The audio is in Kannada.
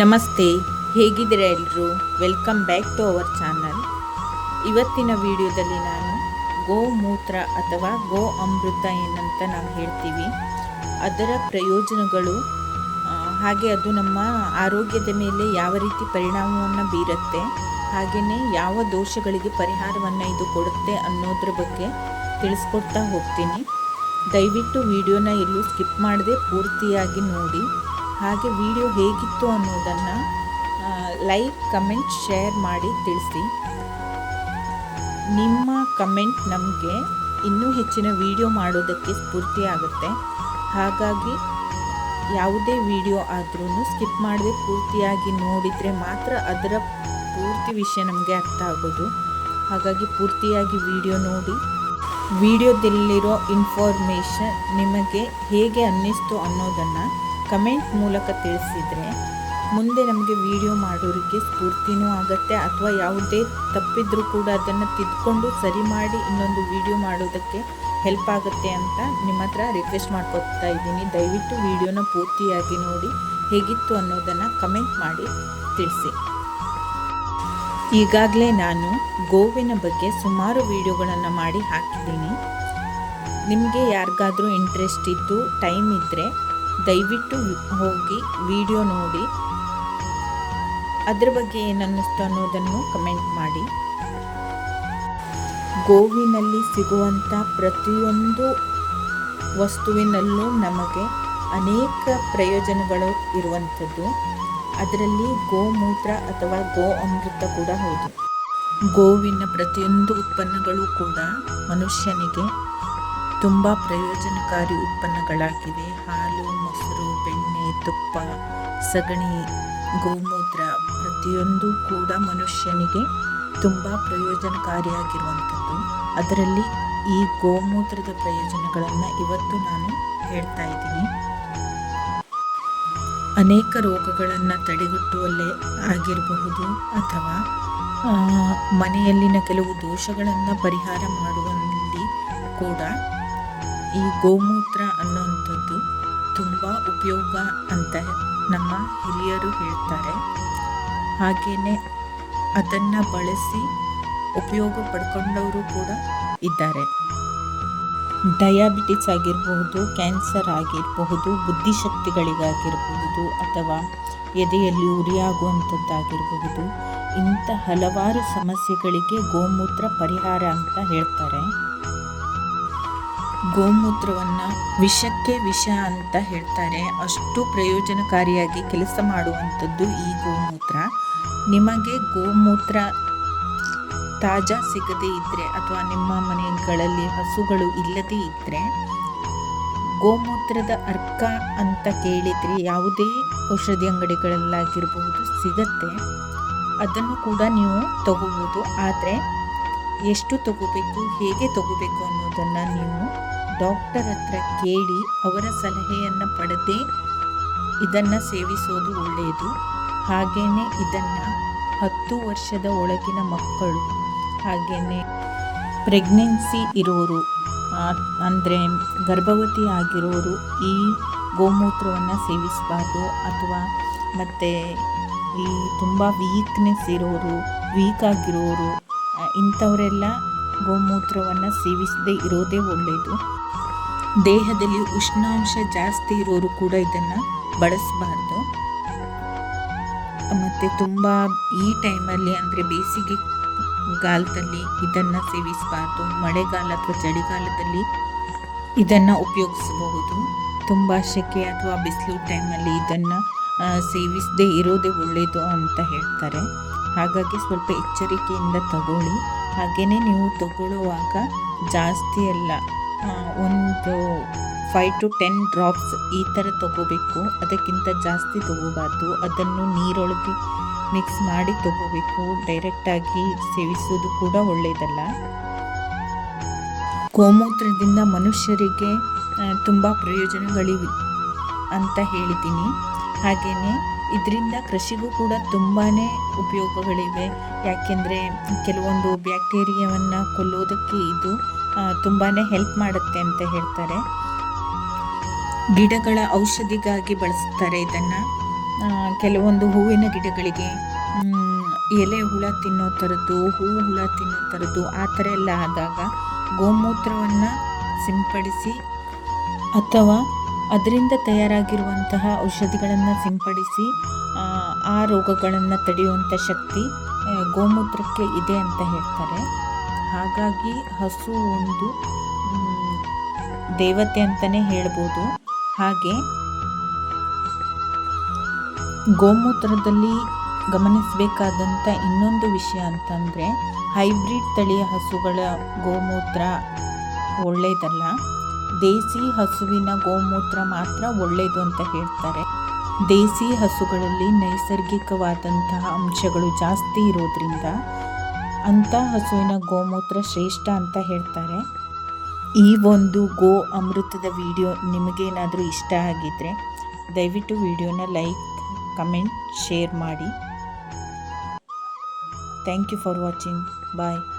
ನಮಸ್ತೆ, ಹೇಗಿದ್ದೀರಾ ಎಲ್ಲರೂ welcome back to our channel ಇವತ್ತಿನ ವಿಡಿಯೋದಲ್ಲಿ ನಾನು ಗೋಮೂತ್ರ ಅಥವಾ ಗೋ ಅಮೃತ ಏನಂತ ನಾವು ಹೇಳ್ತೀವಿ. ಅದರ ಪ್ರಯೋಜನಗಳು ಹಾಗೆ ಅದು ನಮ್ಮ ಆರೋಗ್ಯದ ಮೇಲೆ ಯಾವ ರೀತಿ ಪರಿಣಾಮವನ್ನು ಬೀರುತ್ತೆ, ಹಾಗೆಯೇ ಯಾವ ದೋಷಗಳಿಗೆ ಪರಿಹಾರವನ್ನು ಇದು ಕೊಡುತ್ತೆ ಅನ್ನೋದ್ರ ಬಗ್ಗೆ ತಿಳಿಸ್ಕೊಡ್ತಾ ಹೋಗ್ತೀನಿ. ದಯವಿಟ್ಟು ವಿಡಿಯೋನ ಎಲ್ಲೂ ಸ್ಕಿಪ್ ಮಾಡದೆ ಪೂರ್ತಿಯಾಗಿ ನೋಡಿ. ಹಾಗೆ ವಿಡಿಯೋ ಹೇಗಿತ್ತು ಅನ್ನೋದನ್ನು ಲೈಕ್ ಕಮೆಂಟ್ ಶೇರ್ ಮಾಡಿ ತಿಳಿಸಿ. ನಿಮ್ಮ ಕಮೆಂಟ್ ನಮಗೆ ಇನ್ನೂ ಹೆಚ್ಚಿನ ವಿಡಿಯೋ ಮಾಡೋದಕ್ಕೆ ಸ್ಫೂರ್ತಿ ಆಗುತ್ತೆ. ಹಾಗಾಗಿ ಯಾವುದೇ ವಿಡಿಯೋ ಆದ್ರೂ ಸ್ಕಿಪ್ ಮಾಡದೆ ಪೂರ್ತಿಯಾಗಿ ನೋಡಿದರೆ ಮಾತ್ರ ಅದರ ಪೂರ್ತಿ ವಿಷಯ ನಮಗೆ ಅರ್ಥ ಆಗೋದು. ಹಾಗಾಗಿ ಪೂರ್ತಿಯಾಗಿ ವಿಡಿಯೋ ನೋಡಿ. ವಿಡಿಯೋದಲ್ಲಿರೋ ಇನ್ಫಾರ್ಮೇಷನ್ ನಿಮಗೆ ಹೇಗೆ ಅನ್ನಿಸ್ತು ಅನ್ನೋದನ್ನು ಕಮೆಂಟ್ ಮೂಲಕ ತಿಳಿಸಿದರೆ ಮುಂದೆ ನಮಗೆ ವಿಡಿಯೋ ಮಾಡೋರಿಗೆ ಸ್ಫೂರ್ತಿನೂ ಆಗುತ್ತೆ ಅಥವಾ ಯಾವುದೇ ತಪ್ಪಿದ್ರೂ ಕೂಡ ಅದನ್ನು ತಿದ್ಕೊಂಡು ಸರಿ ಮಾಡಿ ಇನ್ನೊಂದು ವಿಡಿಯೋ ಮಾಡೋದಕ್ಕೆ ಹೆಲ್ಪ್ ಆಗುತ್ತೆ ಅಂತ ನಿಮ್ಮ ಹತ್ರ ರಿಕ್ವೆಸ್ಟ್ ಮಾಡ್ಕೊತಾ ಇದ್ದೀನಿ. ದಯವಿಟ್ಟು ವಿಡಿಯೋನ ಪೂರ್ತಿಯಾಗಿ ನೋಡಿ, ಹೇಗಿತ್ತು ಅನ್ನೋದನ್ನು ಕಮೆಂಟ್ ಮಾಡಿ ತಿಳಿಸಿ. ಈಗಾಗಲೇ ನಾನು ಗೋವಿನ ಬಗ್ಗೆ ಸುಮಾರು ವಿಡಿಯೋಗಳನ್ನು ಮಾಡಿ ಹಾಕಿದ್ದೀನಿ. ನಿಮಗೆ ಯಾರಿಗಾದರೂ ಇಂಟ್ರೆಸ್ಟ್ ಇದ್ದು ಟೈಮ್ ಇದ್ದರೆ ದಯವಿಟ್ಟು ಹೋಗಿ ವಿಡಿಯೋ ನೋಡಿ. ಅದರ ಬಗ್ಗೆ ಏನನ್ನಿಸ್ತು ಅನ್ನೋದನ್ನು ಕಮೆಂಟ್ ಮಾಡಿ. ಗೋವಿನಲ್ಲಿ ಸಿಗುವಂಥ ಪ್ರತಿಯೊಂದು ವಸ್ತುವಿನಲ್ಲೂ ನಮಗೆ ಅನೇಕ ಪ್ರಯೋಜನಗಳು ಇರುವಂಥದ್ದು. ಅದರಲ್ಲಿ ಗೋಮೂತ್ರ ಅಥವಾ ಗೋ ಅಮೃತ ಕೂಡ ಹೌದು. ಗೋವಿನ ಪ್ರತಿಯೊಂದು ಉತ್ಪನ್ನಗಳು ಕೂಡ ಮನುಷ್ಯನಿಗೆ ತುಂಬ ಪ್ರಯೋಜನಕಾರಿ ಉತ್ಪನ್ನಗಳಾಗಿವೆ. ಹಾಲು, ಮೊಸರು, ಬೆಣ್ಣೆ, ತುಪ್ಪ, ಸಗಣಿ, ಗೋಮೂತ್ರ ಪ್ರತಿಯೊಂದು ಕೂಡ ಮನುಷ್ಯನಿಗೆ ತುಂಬ ಪ್ರಯೋಜನಕಾರಿಯಾಗಿರುವಂಥದ್ದು. ಅದರಲ್ಲಿ ಈ ಗೋಮೂತ್ರದ ಪ್ರಯೋಜನಗಳನ್ನು ಇವತ್ತು ನಾನು ಹೇಳ್ತಾ ಇದ್ದೀನಿ. ಅನೇಕ ರೋಗಗಳನ್ನು ತಡೆಗಟ್ಟುವಲ್ಲೇ ಆಗಿರಬಹುದು ಅಥವಾ ಮನೆಯಲ್ಲಿನ ಕೆಲವು ದೋಷಗಳನ್ನು ಪರಿಹಾರ ಮಾಡುವಲ್ಲಿ ಕೂಡ ಈ ಗೋಮೂತ್ರ ಅನ್ನೋಂಥದ್ದು ತುಂಬ ಉಪಯೋಗ ಅಂತ ನಮ್ಮ ಹಿರಿಯರು ಹೇಳ್ತಾರೆ. ಹಾಗೆಯೇ ಅದನ್ನು ಬಳಸಿ ಉಪಯೋಗ ಪಡ್ಕೊಂಡವರು ಕೂಡ ಇದ್ದಾರೆ. ಡಯಾಬಿಟಿಸ್ ಆಗಿರಬಹುದು, ಕ್ಯಾನ್ಸರ್ ಆಗಿರಬಹುದು, ಬುದ್ಧಿಶಕ್ತಿಗಳಿಗಾಗಿರಬಹುದು ಅಥವಾ ಎದೆಯಲ್ಲಿ ಉರಿಯಾಗುವಂಥದ್ದಾಗಿರಬಹುದು, ಇಂಥ ಹಲವಾರು ಸಮಸ್ಯೆಗಳಿಗೆ ಗೋಮೂತ್ರ ಪರಿಹಾರ ಅಂತ ಹೇಳ್ತಾರೆ. ಗೋಮೂತ್ರವನ್ನು ವಿಷಕ್ಕೆ ವಿಷ ಅಂತ ಹೇಳ್ತಾರೆ. ಅಷ್ಟು ಪ್ರಯೋಜನಕಾರಿಯಾಗಿ ಕೆಲಸ ಮಾಡುವಂಥದ್ದು ಈ ಗೋಮೂತ್ರ. ನಿಮಗೆ ಗೋಮೂತ್ರ ತಾಜಾ ಸಿಗದೇ ಇದ್ದರೆ ಅಥವಾ ನಿಮ್ಮ ಮನೆಗಳಲ್ಲಿ ಹಸುಗಳು ಇಲ್ಲದೇ ಇದ್ದರೆ ಗೋಮೂತ್ರದ ಅರ್ಕ ಅಂತ ಕೇಳಿದರೆ ಯಾವುದೇ ಔಷಧಿ ಅಂಗಡಿಗಳಲ್ಲಾಗಿರಬಹುದು ಸಿಗತ್ತೆ. ಅದನ್ನು ಕೂಡ ನೀವು ತಗೋಬೋದು. ಆದರೆ ಎಷ್ಟು ತಗೋಬೇಕು, ಹೇಗೆ ತಗೋಬೇಕು ಅನ್ನೋದನ್ನು ನೀವು ಡಾಕ್ಟರ್ ಹತ್ರ ಕೇಳಿ ಅವರ ಸಲಹೆಯನ್ನು ಪಡೆದೇ ಇದನ್ನು ಸೇವಿಸೋದು ಒಳ್ಳೆಯದು ಹಾಗೆಯೇ ಇದನ್ನು ಹತ್ತು ವರ್ಷದ ಒಳಗಿನ ಮಕ್ಕಳು ಹಾಗೆಯೇ ಪ್ರೆಗ್ನೆನ್ಸಿ ಇರೋರು ಅಂದರೆ ಗರ್ಭವತಿ ಆಗಿರೋರು ಈ ಗೋಮೂತ್ರವನ್ನು ಸೇವಿಸಬಾರ್ದು ಅಥವಾ ಮತ್ತು ಈ ತುಂಬ ವೀಕ್ನೆಸ್ ಇರೋರು ವೀಕ್ ಆಗಿರೋರು ಇಂಥವರೆಲ್ಲ ಗೋಮೂತ್ರವನ್ನು ಸೇವಿಸದೇ ಇರೋದೇ ಒಳ್ಳೆಯದು ದೇಹದಲ್ಲಿ ಉಷ್ಣಾಂಶ ಜಾಸ್ತಿ ಇರೋರು ಕೂಡ ಇದನ್ನು ಬಳಸಬಾರ್ದು. ಮತ್ತು ತುಂಬ ಈ ಟೈಮಲ್ಲಿ ಅಂದರೆ ಬೇಸಿಗೆ ಗಾಲದಲ್ಲಿ ಇದನ್ನು ಸೇವಿಸಬಾರ್ದು. ಮಳೆಗಾಲ ಅಥವಾ ಚಳಿಗಾಲದಲ್ಲಿ ಇದನ್ನು ಉಪಯೋಗಿಸಬಹುದು. ತುಂಬ ಸೆಕೆ ಅಥವಾ ಬಿಸಿಲು ಟೈಮಲ್ಲಿ ಇದನ್ನು ಸೇವಿಸದೇ ಇರೋದೇ ಒಳ್ಳೆಯದು ಅಂತ ಹೇಳ್ತಾರೆ. ಹಾಗಾಗಿ ಸ್ವಲ್ಪ ಎಚ್ಚರಿಕೆಯಿಂದ ತಗೊಳ್ಳಿ. ಹಾಗೆಯೇ ನೀವು ತಗೊಳ್ಳುವಾಗ ಜಾಸ್ತಿ ಅಲ್ಲ. ಒಂದು ಫೈವ್ ಟು ಟೆನ್ ಡ್ರಾಪ್ಸ್ ಈ ಥರ ತಗೋಬೇಕು. ಅದಕ್ಕಿಂತ ಜಾಸ್ತಿ ತಗೋಬಾರ್ದು. ಅದನ್ನು ನೀರೊಳಗೆ ಮಿಕ್ಸ್ ಮಾಡಿ ತಗೋಬೇಕು. ಡೈರೆಕ್ಟಾಗಿ ಸೇವಿಸೋದು ಕೂಡ ಒಳ್ಳೆಯದಲ್ಲ ಗೋಮೂತ್ರದಿಂದ ಮನುಷ್ಯರಿಗೆ ತುಂಬ ಪ್ರಯೋಜನಗಳಿವೆ ಅಂತ ಹೇಳಿದ್ದೀನಿ. ಹಾಗೆಯೇ ಇದರಿಂದ ಕೃಷಿಗೂ ಕೂಡ ತುಂಬಾ ಉಪಯೋಗಗಳಿವೆ. ಯಾಕೆಂದರೆ ಕೆಲವೊಂದು ಬ್ಯಾಕ್ಟೀರಿಯಾವನ್ನು ಕೊಲ್ಲೋದಕ್ಕೆ ಇದು ತುಂಬಾ ಹೆಲ್ಪ್ ಮಾಡುತ್ತೆ ಅಂತ ಹೇಳ್ತಾರೆ. ಗಿಡಗಳ ಔಷಧಿಗಾಗಿ ಬಳಸ್ತಾರೆ ಇದನ್ನು. ಕೆಲವೊಂದು ಹೂವಿನ ಗಿಡಗಳಿಗೆ ಎಲೆ ಹುಳ ತಿನ್ನೋ ಥರದ್ದು ಹೂವು ಹುಳ ತಿನ್ನೋ ಥರದ್ದು ಆ ಥರ ಎಲ್ಲ ಆದಾಗ ಗೋಮೂತ್ರವನ್ನು ಸಿಂಪಡಿಸಿ ಅಥವಾ ಅದರಿಂದ ತಯಾರಾಗಿರುವಂತಹ ಔಷಧಿಗಳನ್ನು ಸಿಂಪಡಿಸಿ ಆ, ರೋಗಗಳನ್ನು ತಡೆಯುವಂಥ ಶಕ್ತಿ ಗೋಮೂತ್ರಕ್ಕೆ ಇದೆ ಅಂತ ಹೇಳ್ತಾರೆ. ಹಾಗಾಗಿ ಹಸು ಒಂದು ದೇವತೆ ಅಂತಲೇ ಹೇಳ್ಬೋದು. ಹಾಗೆ ಗೋಮೂತ್ರದಲ್ಲಿ ಗಮನಿಸಬೇಕಾದಂಥ ಇನ್ನೊಂದು ವಿಷಯ ಅಂತಂದರೆ ಹೈಬ್ರಿಡ್ ತಳಿಯ ಹಸುಗಳ ಗೋಮೂತ್ರ ಒಳ್ಳೆಯದಲ್ಲ ದೇಸಿ ಹಸುವಿನ ಗೋಮೂತ್ರ ಮಾತ್ರ ಒಳ್ಳೆಯದು ಅಂತ ಹೇಳ್ತಾರೆ. ದೇಸಿ ಹಸುಗಳಲ್ಲಿ ನೈಸರ್ಗಿಕವಾದಂತಹ ಅಂಶಗಳು ಜಾಸ್ತಿ ಇರೋದ್ರಿಂದ ಅಂಥ ಹಸುವಿನ ಗೋಮೂತ್ರ ಶ್ರೇಷ್ಠ ಅಂತ ಹೇಳ್ತಾರೆ. ಈ ಒಂದು ಗೋ ಅಮೃತದ ವಿಡಿಯೋ ನಿಮಗೇನಾದರೂ ಇಷ್ಟ ಆಗಿದ್ದರೆ ದಯವಿಟ್ಟು ವಿಡಿಯೋನ ಲೈಕ್, ಕಮೆಂಟ್, ಶೇರ್ ಮಾಡಿ. Thank you for watching. Bye.